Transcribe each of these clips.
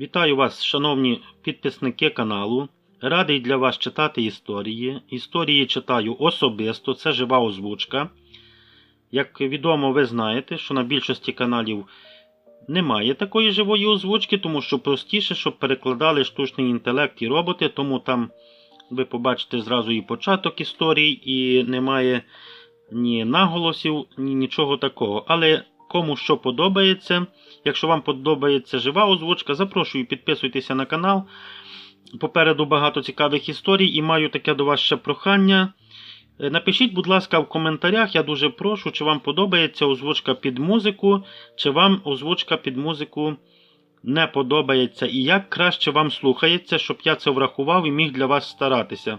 Вітаю вас, шановні підписники каналу. Радий для вас читати історії. Історії читаю особисто, це жива озвучка. Як відомо, ви знаєте, що на більшості каналів немає такої живої озвучки, тому що простіше, щоб перекладали штучний інтелект і роботи, тому там ви побачите зразу і початок історій, і немає ні наголосів, ні нічого такого. Але кому що подобається, якщо вам подобається жива озвучка, запрошую підписуйтеся на канал. Попереду багато цікавих історій і маю таке до вас ще прохання. Е, Напишіть, будь ласка, в коментарях, я дуже прошу, чи вам подобається озвучка під музику, чи вам озвучка під музику не подобається, і як краще вам слухається, щоб я це врахував і міг для вас старатися.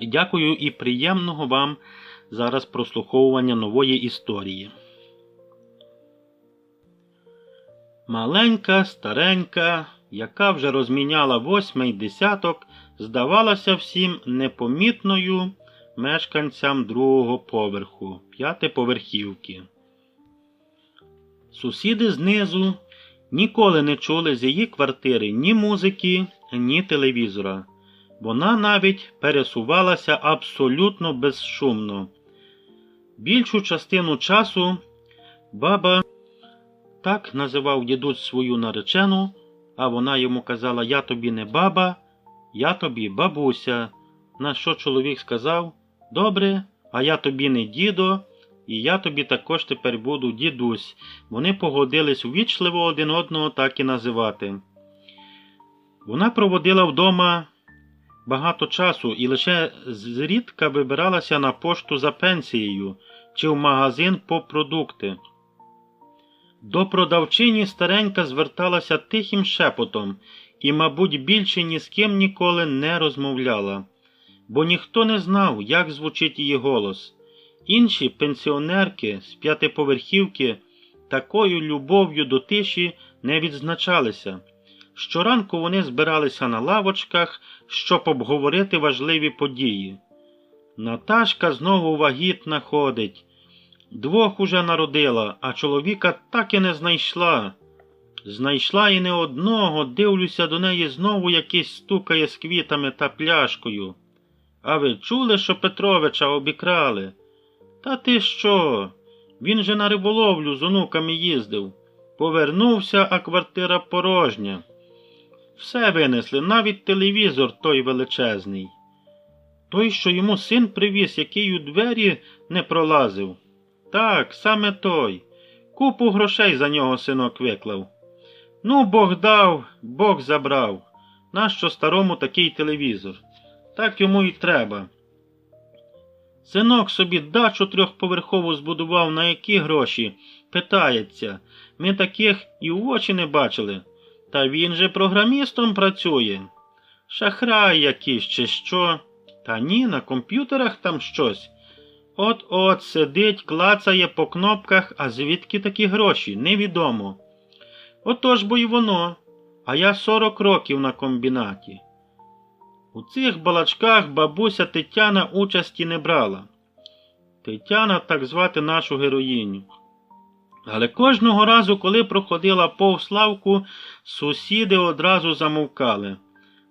Дякую і приємного вам зараз прослуховування нової історії. Маленька, старенька, яка вже розміняла восьмий десяток, здавалася всім непомітною мешканцям другого поверху, п'ятиповерхівки. Сусіди знизу ніколи не чули з її квартири ні музики, ні телевізора. Вона навіть пересувалася абсолютно безшумно. Більшу частину часу баба так називав дідусь свою наречену, а вона йому казала Я тобі не баба, я тобі бабуся. На що чоловік сказав Добре, а я тобі не дідо, і я тобі також тепер буду дідусь. Вони погодились увічливо один одного так і називати. Вона проводила вдома багато часу і лише зрідка вибиралася на пошту за пенсією чи в магазин по продукти. До продавчині старенька зверталася тихим шепотом і, мабуть, більше ні з ким ніколи не розмовляла, бо ніхто не знав, як звучить її голос. Інші пенсіонерки з п'ятиповерхівки такою любов'ю до тиші не відзначалися. Щоранку вони збиралися на лавочках, щоб обговорити важливі події. Наташка знову вагітна ходить. Двох уже народила, а чоловіка так і не знайшла. Знайшла і не одного, дивлюся до неї знову якийсь стукає з квітами та пляшкою. А ви чули, що Петровича обікрали? Та ти що? Він же на риболовлю з онуками їздив. Повернувся, а квартира порожня. Все винесли, навіть телевізор той величезний. Той, що йому син привіз, який у двері не пролазив. Так, саме той. Купу грошей за нього синок виклав. Ну, Бог дав, Бог забрав. Нащо старому такий телевізор? Так йому й треба. Синок собі дачу трьохповерхову збудував, на які гроші? Питається. Ми таких і в очі не бачили. Та він же програмістом працює. Шахрай якийсь чи що. Та ні, на комп'ютерах там щось. От-от сидить, клацає по кнопках, а звідки такі гроші? Невідомо. Отож бо й воно. А я 40 років на комбінаті. У цих балачках бабуся Тетяна участі не брала. Тетяна так звати нашу героїню. Але кожного разу, коли проходила повз лавку, сусіди одразу замовкали.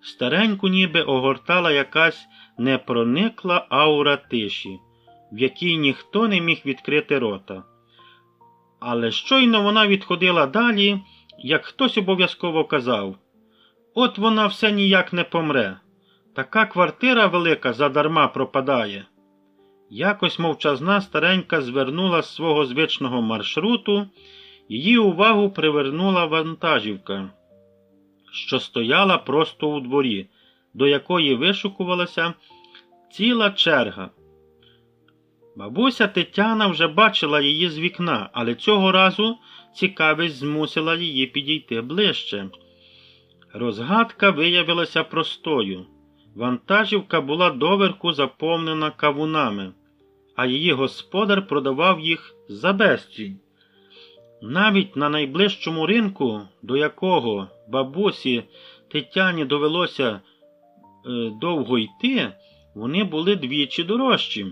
Стареньку ніби огортала якась непроникла аура тиші, в якій ніхто не міг відкрити рота. Але щойно вона відходила далі, як хтось обов'язково казав От вона все ніяк не помре. Така квартира велика задарма пропадає. Якось мовчазна старенька звернула з свого звичного маршруту, її увагу привернула вантажівка, що стояла просто у дворі, до якої вишукувалася ціла черга. Бабуся Тетяна вже бачила її з вікна, але цього разу цікавість змусила її підійти ближче. Розгадка виявилася простою. Вантажівка була доверху заповнена кавунами, а її господар продавав їх за безцінь. Навіть на найближчому ринку, до якого бабусі Тетяні довелося е, довго йти, вони були двічі дорожчі.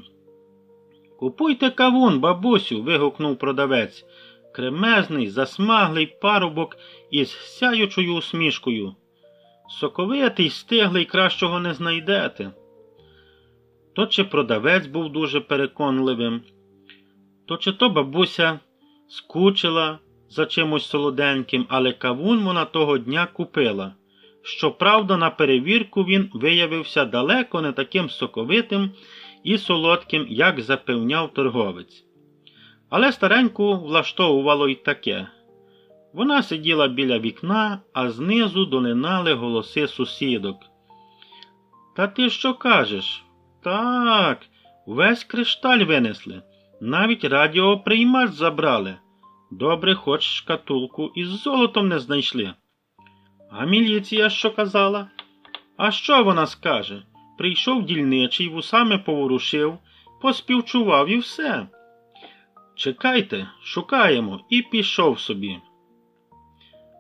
Купуйте кавун, бабусю. вигукнув продавець. кремезний, засмаглий парубок із сяючою усмішкою. Соковитий, стиглий, кращого не знайдете. То чи продавець був дуже переконливим, то чи то бабуся скучила за чимось солоденьким, але кавун вона того дня купила. Щоправда, на перевірку він виявився далеко не таким соковитим і солодким, як запевняв торговець. Але стареньку влаштовувало й таке. Вона сиділа біля вікна, а знизу долинали голоси сусідок. Та ти що кажеш? Так, весь кришталь винесли, навіть радіоприймач забрали. Добре, хоч шкатулку із золотом не знайшли. А міліція що казала? А що вона скаже? Прийшов дільничий, вусами поворушив, поспівчував і все. Чекайте, шукаємо, і пішов собі.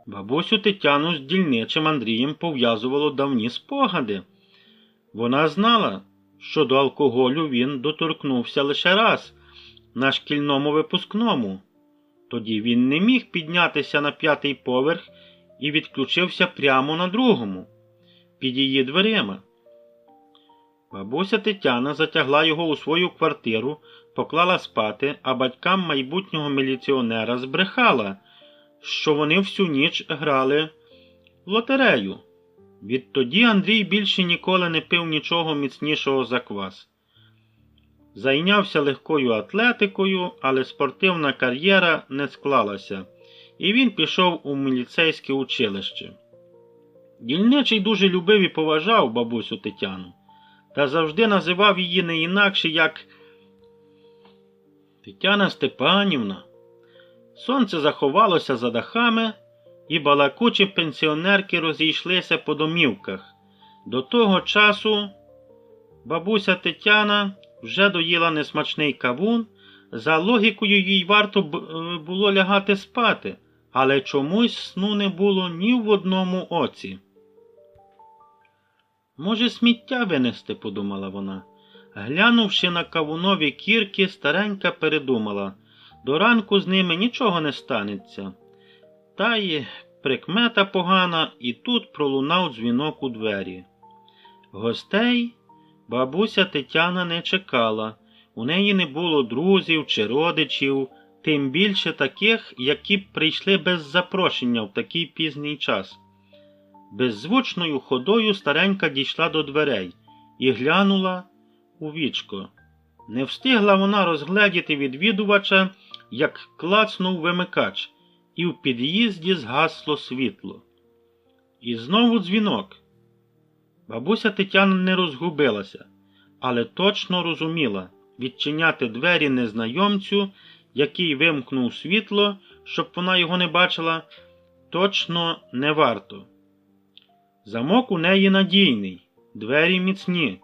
Бабусю Тетяну з дільничим Андрієм пов'язувало давні спогади. Вона знала, що до алкоголю він доторкнувся лише раз на шкільному випускному. Тоді він не міг піднятися на п'ятий поверх і відключився прямо на другому, під її дверима. Бабуся Тетяна затягла його у свою квартиру, поклала спати, а батькам майбутнього міліціонера збрехала, що вони всю ніч грали в лотерею. Відтоді Андрій більше ніколи не пив нічого міцнішого за квас. Зайнявся легкою атлетикою, але спортивна кар'єра не склалася, і він пішов у міліцейське училище. Дільничий дуже любив і поважав бабусю Тетяну, та завжди називав її не інакше, як Тетяна Степанівна. Сонце заховалося за дахами, і балакучі пенсіонерки розійшлися по домівках. До того часу бабуся Тетяна вже доїла несмачний кавун, за логікою їй варто е, було лягати спати, але чомусь сну не було ні в одному оці. Може, сміття винести, подумала вона. Глянувши на кавунові кірки, старенька передумала до ранку з ними нічого не станеться. Та й прикмета погана, і тут пролунав дзвінок у двері. Гостей бабуся Тетяна не чекала, у неї не було друзів чи родичів, тим більше таких, які б прийшли без запрошення в такий пізній час. Беззвучною ходою старенька дійшла до дверей і глянула у вічко. Не встигла вона розгледіти відвідувача, як клацнув вимикач, і в під'їзді згасло світло. І знову дзвінок. Бабуся Тетяна не розгубилася, але точно розуміла відчиняти двері незнайомцю, який вимкнув світло, щоб вона його не бачила, точно не варто. Замок у неї надійний, двері міцні.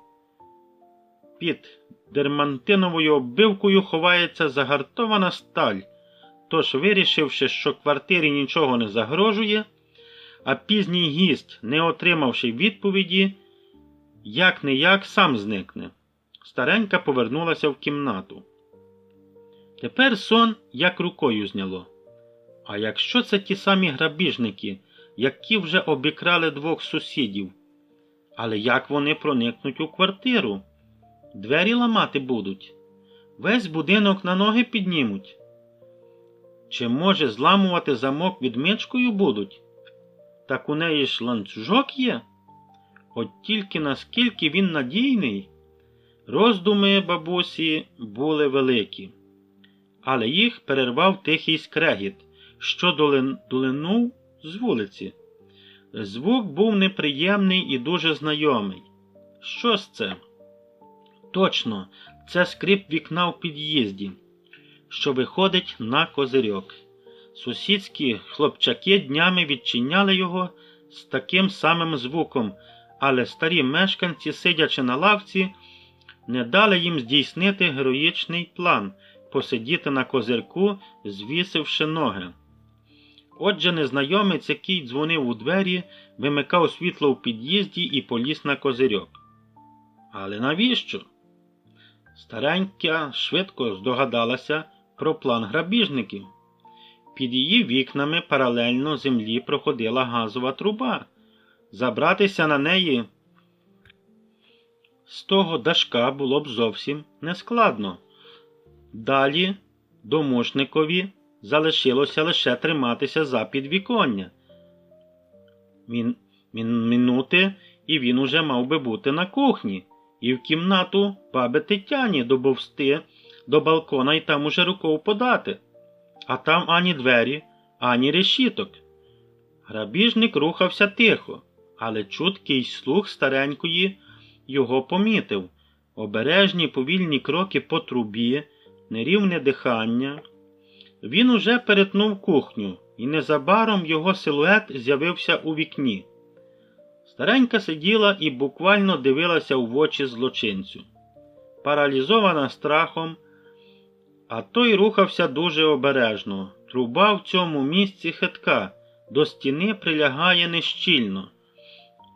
Під дермантиновою оббивкою ховається загартована сталь, тож, вирішивши, що квартирі нічого не загрожує, а пізній гість, не отримавши відповіді, як не як сам зникне. Старенька повернулася в кімнату. Тепер сон як рукою зняло. А якщо це ті самі грабіжники, які вже обікрали двох сусідів? Але як вони проникнуть у квартиру? Двері ламати будуть, весь будинок на ноги піднімуть. Чи, може, зламувати замок відмичкою будуть? Так у неї ж ланцюжок є. От тільки наскільки він надійний, роздуми бабусі були великі, але їх перервав тихий скрегіт, що долинув з вулиці. Звук був неприємний і дуже знайомий. Що ж це? Точно, це скрип вікна в під'їзді, що виходить на козирьок. Сусідські хлопчаки днями відчиняли його з таким самим звуком, але старі мешканці, сидячи на лавці, не дали їм здійснити героїчний план посидіти на козирку, звісивши ноги. Отже, незнайомець, який дзвонив у двері, вимикав світло в під'їзді і поліз на козирьок. Але навіщо? Старенька швидко здогадалася про план грабіжників. Під її вікнами паралельно землі проходила газова труба. Забратися на неї з того дашка було б зовсім нескладно. Далі домушникові залишилося лише триматися за підвіконня. Мін, мін, минути, і він уже мав би бути на кухні, і в кімнату баби Тетяні добовсти до балкона і там уже рукою подати. А там ані двері, ані решіток. Грабіжник рухався тихо, але чуткий слух старенької його помітив. Обережні повільні кроки по трубі, нерівне дихання. Він уже перетнув кухню, і незабаром його силует з'явився у вікні. Старенька сиділа і буквально дивилася в очі злочинцю. Паралізована страхом, а той рухався дуже обережно. Труба в цьому місці хитка, до стіни прилягає нещільно.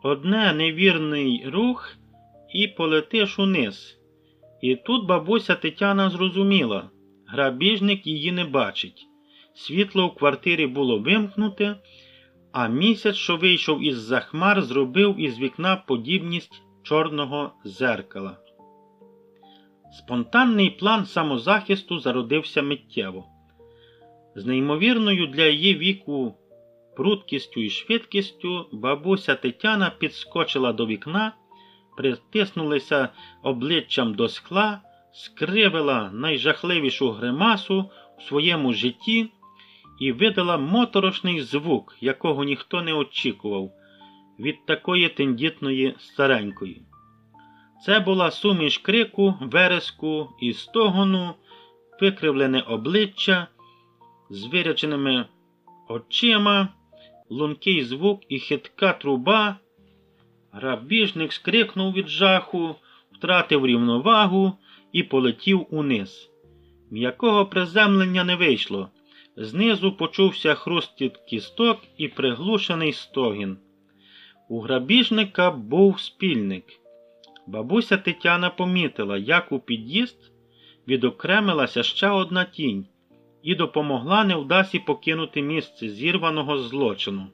Одне невірний рух і полетиш униз. І тут бабуся Тетяна зрозуміла грабіжник її не бачить. Світло в квартирі було вимкнуте, а місяць, що вийшов із за хмар, зробив із вікна подібність чорного зеркала. Спонтанний план самозахисту зародився миттєво. З неймовірною для її віку пруткістю і швидкістю бабуся Тетяна підскочила до вікна, притиснулася обличчям до скла, скривила найжахливішу гримасу в своєму житті і видала моторошний звук, якого ніхто не очікував від такої тендітної старенької. Це була суміш крику, вереску і стогону, викривлене обличчя з виряченими очима, лункий звук і хитка труба. Грабіжник скрикнув від жаху, втратив рівновагу і полетів униз. М'якого приземлення не вийшло. Знизу почувся хрустіт кісток і приглушений стогін. У грабіжника був спільник. Бабуся Тетяна помітила, як у під'їзд відокремилася ще одна тінь і допомогла невдасі покинути місце зірваного злочину.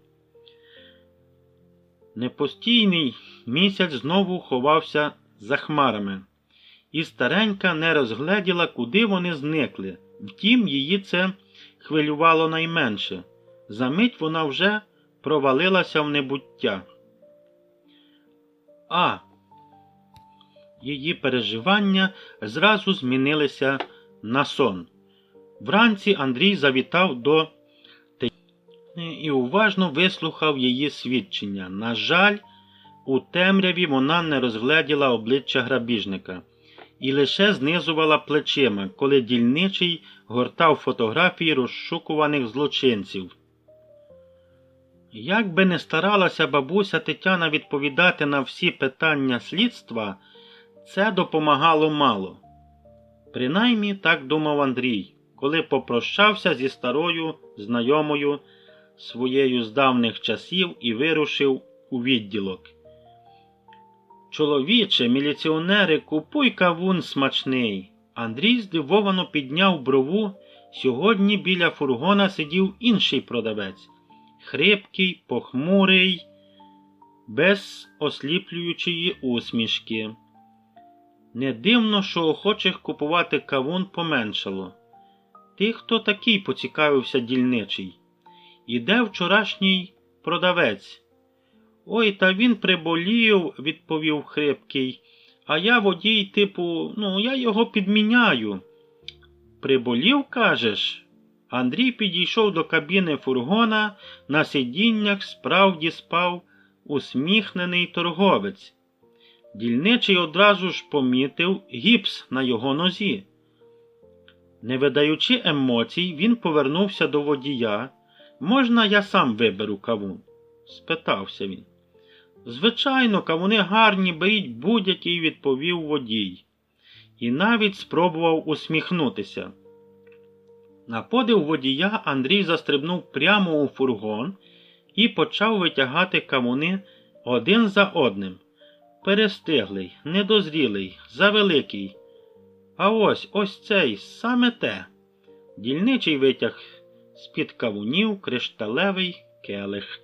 Непостійний місяць знову ховався за хмарами, і старенька не розгледіла, куди вони зникли. Втім, її це хвилювало найменше. Замить вона вже провалилася в небуття. А її переживання зразу змінилися на сон. Вранці Андрій завітав до і уважно вислухав її свідчення. На жаль, у темряві вона не розгледіла обличчя грабіжника і лише знизувала плечима, коли дільничий гортав фотографії розшукуваних злочинців. Як би не старалася бабуся Тетяна відповідати на всі питання слідства, це допомагало мало. Принаймні так думав Андрій, коли попрощався зі старою знайомою своєю з давних часів і вирушив у відділок. Чоловіче, міліціонери, купуй кавун смачний. Андрій здивовано підняв брову. Сьогодні біля фургона сидів інший продавець. Хрипкий, похмурий, без осліплюючої усмішки. Не дивно, що охочих купувати кавун поменшало. Ти хто такий? поцікавився дільничий. Іде вчорашній продавець. Ой, та він приболів, відповів хрипкий. А я водій, типу, ну, я його підміняю. Приболів, кажеш? Андрій підійшов до кабіни фургона, на сидіннях справді спав усміхнений торговець. Дільничий одразу ж помітив гіпс на його нозі. Не видаючи емоцій, він повернувся до водія. Можна, я сам виберу кавун? Спитався він. Звичайно, кавуни гарні, беріть будь-який, відповів водій, і навіть спробував усміхнутися. На подив водія Андрій застрибнув прямо у фургон і почав витягати кавуни один за одним. Перестиглий, недозрілий, завеликий. А ось ось цей саме те. Дільничий витяг з-під кавунів кришталевий келих.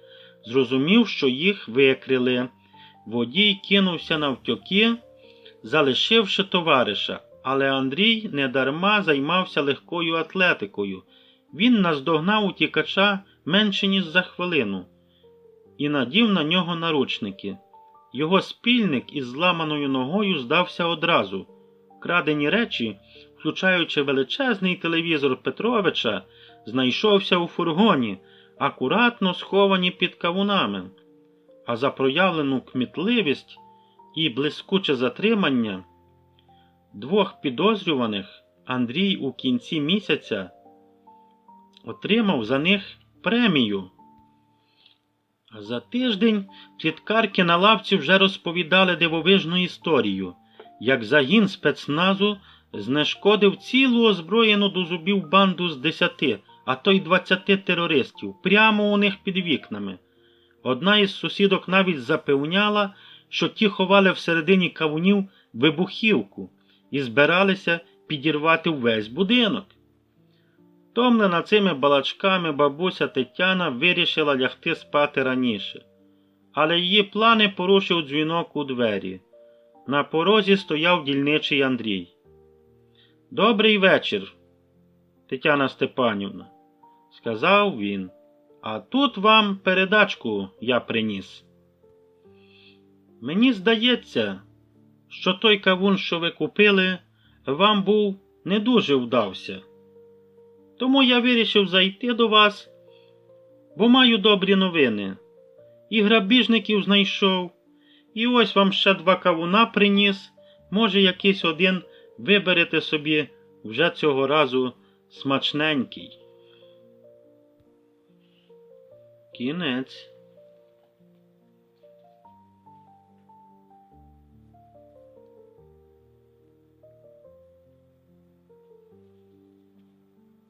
Зрозумів, що їх викрили. Водій кинувся навтьоки, залишивши товариша, але Андрій недарма займався легкою атлетикою. Він наздогнав утікача менше, ніж за хвилину, і надів на нього наручники. Його спільник із зламаною ногою здався одразу. Крадені речі, включаючи величезний телевізор Петровича, знайшовся у фургоні, акуратно сховані під кавунами. А за проявлену кмітливість і блискуче затримання двох підозрюваних Андрій у кінці місяця отримав за них премію. За тиждень пліткарки на лавці вже розповідали дивовижну історію, як загін спецназу знешкодив цілу озброєну до зубів банду з десяти, а то й двадцяти терористів, прямо у них під вікнами. Одна із сусідок навіть запевняла, що ті ховали всередині кавунів вибухівку і збиралися підірвати весь будинок. Томлена цими балачками бабуся Тетяна вирішила лягти спати раніше, але її плани порушив дзвінок у двері. На порозі стояв дільничий Андрій. Добрий вечір, Тетяна Степанівна, сказав він. А тут вам передачку я приніс. Мені здається, що той кавун, що ви купили, вам був не дуже вдався. Тому я вирішив зайти до вас, бо маю добрі новини. І грабіжників знайшов, і ось вам ще два кавуна приніс. Може, якийсь один виберете собі вже цього разу смачненький. Кінець.